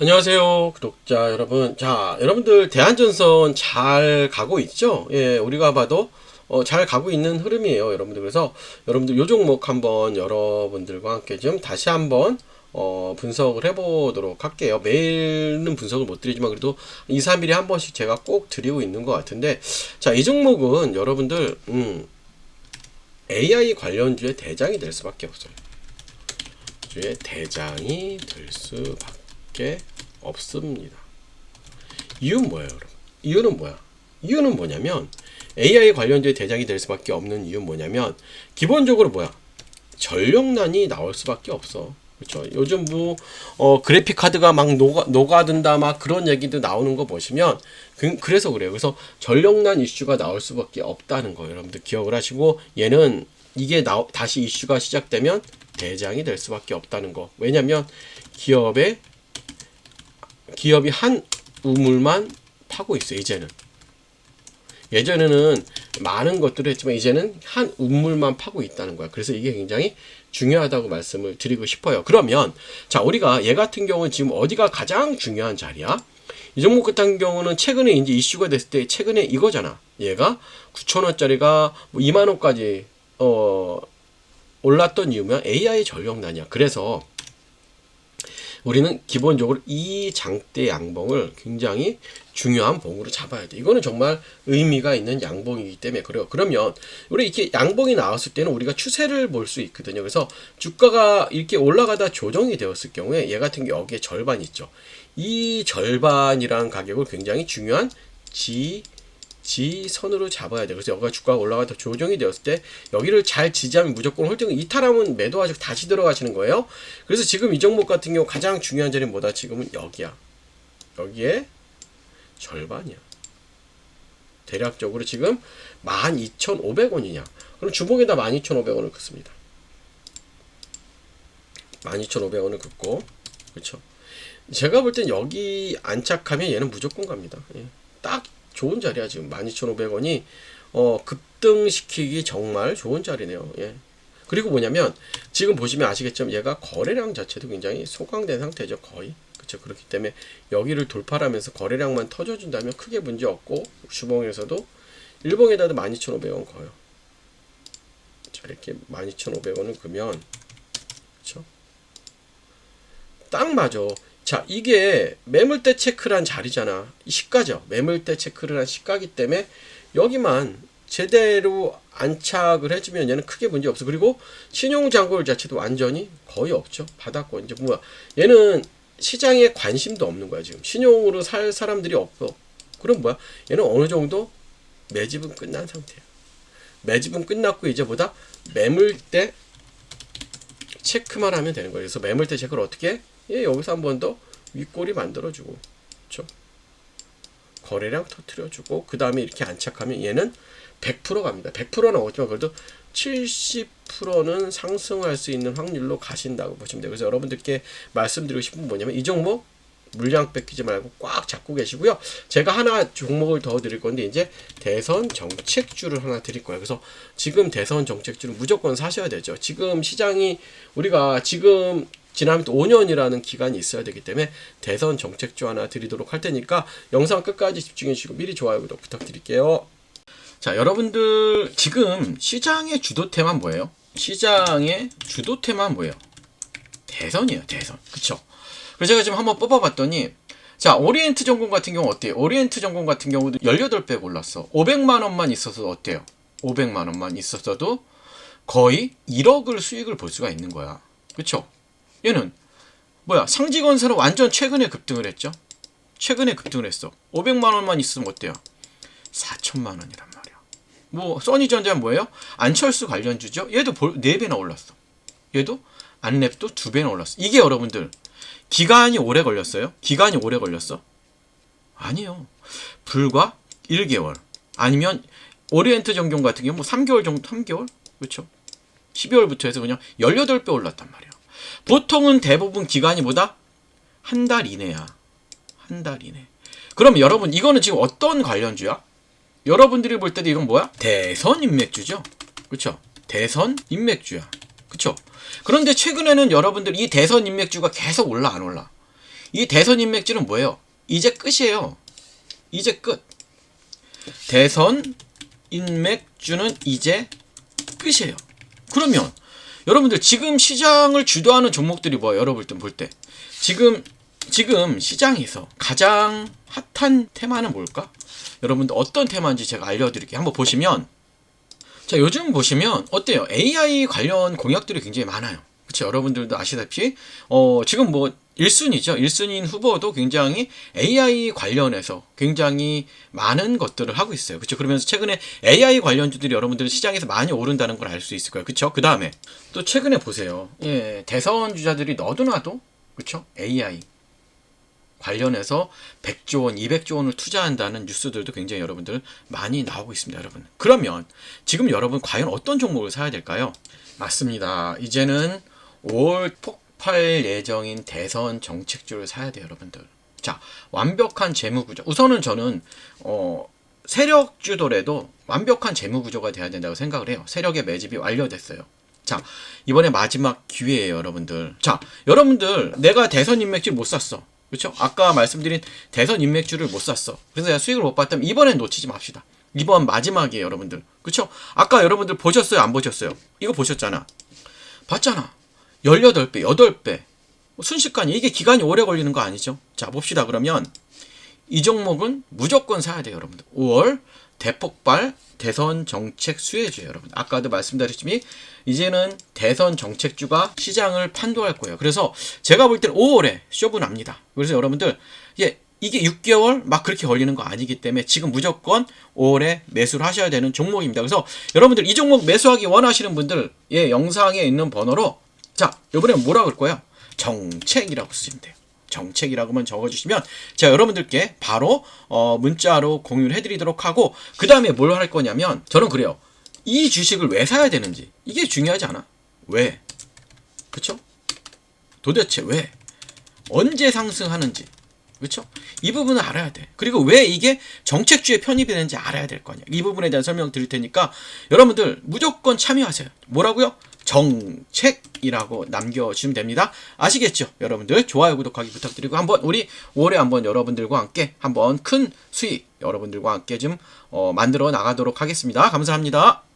안녕하세요, 구독자 여러분. 자, 여러분들 대한전선 잘 가고 있죠? 예, 우리가 봐도 어, 잘 가고 있는 흐름이에요, 여러분들. 그래서 여러분들 요 종목 한번 여러분들과 함께 좀 다시 한번 어, 분석을 해보도록 할게요. 매일은 분석을 못 드리지만 그래도 2, 3일에 한 번씩 제가 꼭 드리고 있는 것 같은데 자, 이 종목은 여러분들 음, AI 관련주의 대장이 될 수밖에 없어요. 주의 대장이 될 수밖에 없습니다. 이유는 뭐예요, 여러분? 이유는 뭐야? 이유는 뭐냐면 AI 관련주의 대장이 될 수밖에 없는 이유는 뭐냐면 기본적으로 뭐야? 전력난이 나올 수밖에 없어. 그렇죠. 요즘 뭐 어, 그래픽 카드가 막 녹아, 녹아든다 막 그런 얘기도 나오는 거 보시면 그, 그래서 그래요. 그래서 전력난 이슈가 나올 수밖에 없다는 거예요. 여러분들 기억을 하시고 얘는 이게 나, 다시 이슈가 시작되면 대장이 될 수밖에 없다는 거. 왜냐면 기업의 기업이 한 우물만 파고 있어요. 이제는 예전에는 많은 것들을 했지만 이제는 한 우물만 파고 있다는 거야. 그래서 이게 굉장히 중요하다고 말씀을 드리고 싶어요. 그러면 자 우리가 얘 같은 경우는 지금 어디가 가장 중요한 자리야? 이 종목 같은 경우는 최근에 이제 이슈가 됐을 때 최근에 이거잖아. 얘가 9천 원짜리가 뭐 2만 원까지 어 올랐던 이유면 AI 전력난이야. 그래서 우리는 기본적으로 이 장대 양봉을 굉장히 중요한 봉으로 잡아야 돼. 이거는 정말 의미가 있는 양봉이기 때문에 그래요. 그러면 우리 이렇게 양봉이 나왔을 때는 우리가 추세를 볼 수 있거든요. 그래서 주가가 이렇게 올라가다 조정이 되었을 경우에 얘 같은 경우 여기에 절반 있죠. 이 절반이라는 가격을 굉장히 중요한 지 지선으로 잡아야 돼. 그래서 여기가 주가가 올라가다 조정이 되었을 때 여기를 잘 지지하면 무조건 홀딩 이탈하면 매도하시고 다시 들어가시는 거예요. 그래서 지금 이 종목 같은 경우 가장 중요한 자리는 뭐다? 지금은 여기야. 여기에 절반이야. 대략적으로 지금 12,500원이냐. 그럼 주봉에다 12,500원을 긋습니다. 12,500원을 긋고 그렇죠. 제가 볼 땐 여기 안착하면 얘는 무조건 갑니다. 예. 딱 좋은 자리야 지금 12,500원이 어, 급등시키기 정말 좋은 자리네요. 예. 그리고 뭐냐면 지금 보시면 아시겠지만 얘가 거래량 자체도 굉장히 소강된 상태죠. 거의. 그렇죠. 그렇기 때문에 여기를 돌파하면서 거래량만 터져준다면 크게 문제 없고 주봉에서도 일봉에다도 12,500원 거요. 자 이렇게 12,500원을 그면 그렇죠. 딱 맞아. 자, 이게 매물대 체크란 자리잖아. 이 시가죠. 매물대 체크를 한 시가기 때문에 여기만 제대로 안착을 해주면 얘는 크게 문제 없어. 그리고 신용 잔고율 자체도 완전히 거의 없죠. 받았고 이제 뭐야? 얘는 시장에 관심도 없는 거야 지금. 신용으로 살 사람들이 없어. 그럼 뭐야? 얘는 어느 정도 매집은 끝난 상태야. 매집은 끝났고 이제 보다 매물대 체크만 하면 되는 거예요. 그래서 매물대 체크를 어떻게 해? 예, 여기서 한 번 더 윗꼬리 만들어주고, 그렇죠? 거래량 터트려주고, 그 다음에 이렇게 안착하면 얘는 100% 갑니다. 100%는 없지만 그래도 70%는 상승할 수 있는 확률로 가신다고 보시면 돼요. 그래서 여러분들께 말씀드리고 싶은 건 뭐냐면 이 종목 물량 뺏기지 말고 꽉 잡고 계시고요. 제가 하나 종목을 더 드릴 건데 이제 대선 정책주를 하나 드릴 거예요. 그래서 지금 대선 정책주를 무조건 사셔야 되죠. 지금 시장이 우리가 지금 지난부터 5년이라는 기간이 있어야 되기 때문에 대선 정책주 하나 드리도록 할 테니까 영상 끝까지 집중해 주시고 미리 좋아요 구독 부탁드릴게요. 자, 여러분들 지금 시장의 주도템은 뭐예요? 시장의 주도템은 뭐예요? 대선이에요, 대선. 그쵸? 그래서 제가 지금 한번 뽑아봤더니 자, 오리엔트 전공 같은 경우 어때요? 오리엔트 전공 같은 경우도 18배 올랐어. 500만 원만 있어서 어때요? 500만 원만 있었어도 거의 1억을 수익을 볼 수가 있는 거야. 그쵸? 얘는 뭐야? 상지건설은 완전 최근에 급등을 했죠. 최근에 급등을 했어. 500만 원만 있으면 어때요? 4천만 원이란 말이야. 뭐 써니전자는 뭐예요? 안철수 관련주죠. 얘도 볼, 4배나 올랐어. 얘도 안랩도 2배나 올랐어. 이게 여러분들 기간이 오래 걸렸어요? 기간이 오래 걸렸어? 아니요. 불과 1개월. 아니면 오리엔트 정경 같은 경우 뭐 3개월 정도 3개월? 그렇죠? 12월부터 해서 그냥 18배 올랐단 말이야. 보통은 대부분 기간이 뭐다? 한 달 이내야. 한 달 이내. 그럼 여러분 이거는 지금 어떤 관련주야? 여러분들이 볼 때도 이건 뭐야? 대선 인맥주죠. 그렇죠? 대선 인맥주야. 그렇죠? 그런데 최근에는 여러분들 이 대선 인맥주가 계속 올라 안 올라? 이 대선 인맥주는 뭐예요? 이제 끝이에요. 이제 끝. 대선 인맥주는 이제 끝이에요. 그러면 여러분들 지금 시장을 주도하는 종목들이 뭐예요? 여러분들 볼 때. 지금 지금 시장에서 가장 핫한 테마는 뭘까? 여러분들 어떤 테마인지 제가 알려드릴게요. 한번 보시면 자 요즘 보시면 어때요? AI 관련 공약들이 굉장히 많아요. 그렇죠? 여러분들도 아시다시피 어 지금 뭐 1순위죠. 1순위인 후보도 굉장히 AI 관련해서 굉장히 많은 것들을 하고 있어요. 그렇죠? 그러면서 최근에 AI 관련주들이 여러분들 시장에서 많이 오른다는 걸 알 수 있을 거예요. 그렇죠? 그 다음에 또 최근에 보세요. 예, 대선 주자들이 너도나도 그렇죠? AI 관련해서 100조 원, 200조 원을 투자한다는 뉴스들도 굉장히 여러분들 많이 나오고 있습니다, 여러분. 그러면 지금 여러분 과연 어떤 종목을 사야 될까요? 맞습니다. 이제는 5월 폭 발 예정인 대선 정책주를 사야 돼요, 여러분들. 자, 완벽한 재무 구조. 우선은 저는 어 세력주더라도 완벽한 재무 구조가 돼야 된다고 생각을 해요. 세력의 매집이 완료됐어요. 자, 이번에 마지막 기회예요, 여러분들. 자, 여러분들 내가 대선 인맥주 못 샀어. 그렇죠? 아까 말씀드린 대선 인맥주를 못 샀어. 그래서 내가 수익을 못 봤다면 이번엔 놓치지 맙시다. 이번 마지막이에요, 여러분들. 그렇죠? 아까 여러분들 보셨어요, 안 보셨어요? 이거 보셨잖아. 봤잖아. 18배, 8배. 순식간에 이게 기간이 오래 걸리는 거 아니죠? 자, 봅시다. 그러면 이 종목은 무조건 사야 돼요, 여러분들. 5월 대폭발 대선 정책 수혜주예요, 여러분. 아까도 말씀드렸지만 이제는 대선 정책주가 시장을 판도할 거예요. 그래서 제가 볼 때는 5월에 쇼부 납니다. 그래서 여러분들 예, 이게 6개월 막 그렇게 걸리는 거 아니기 때문에 지금 무조건 5월에 매수를 하셔야 되는 종목입니다. 그래서 여러분들 이 종목 매수하기 원하시는 분들 예, 영상에 있는 번호로 자, 이번에 뭐라 그럴 거예요? 정책이라고 쓰시면 돼요. 정책이라고만 적어주시면 제가 여러분들께 바로 어, 문자로 공유를 해드리도록 하고 그 다음에 뭘 할 거냐면 저는 그래요. 이 주식을 왜 사야 되는지 이게 중요하지 않아? 왜? 그쵸? 도대체 왜? 언제 상승하는지 그렇죠? 이 부분을 알아야 돼. 그리고 왜 이게 정책주에 편입이 되는지 알아야 될 거 아니야. 이 부분에 대한 설명 드릴 테니까 여러분들 무조건 참여하세요. 뭐라고요? 정책이라고 남겨주시면 됩니다. 아시겠죠? 여러분들 좋아요, 구독하기 부탁드리고 한번 우리 올해 한번 여러분들과 함께 한번 큰 수익 여러분들과 함께 좀 어, 만들어 나가도록 하겠습니다. 감사합니다.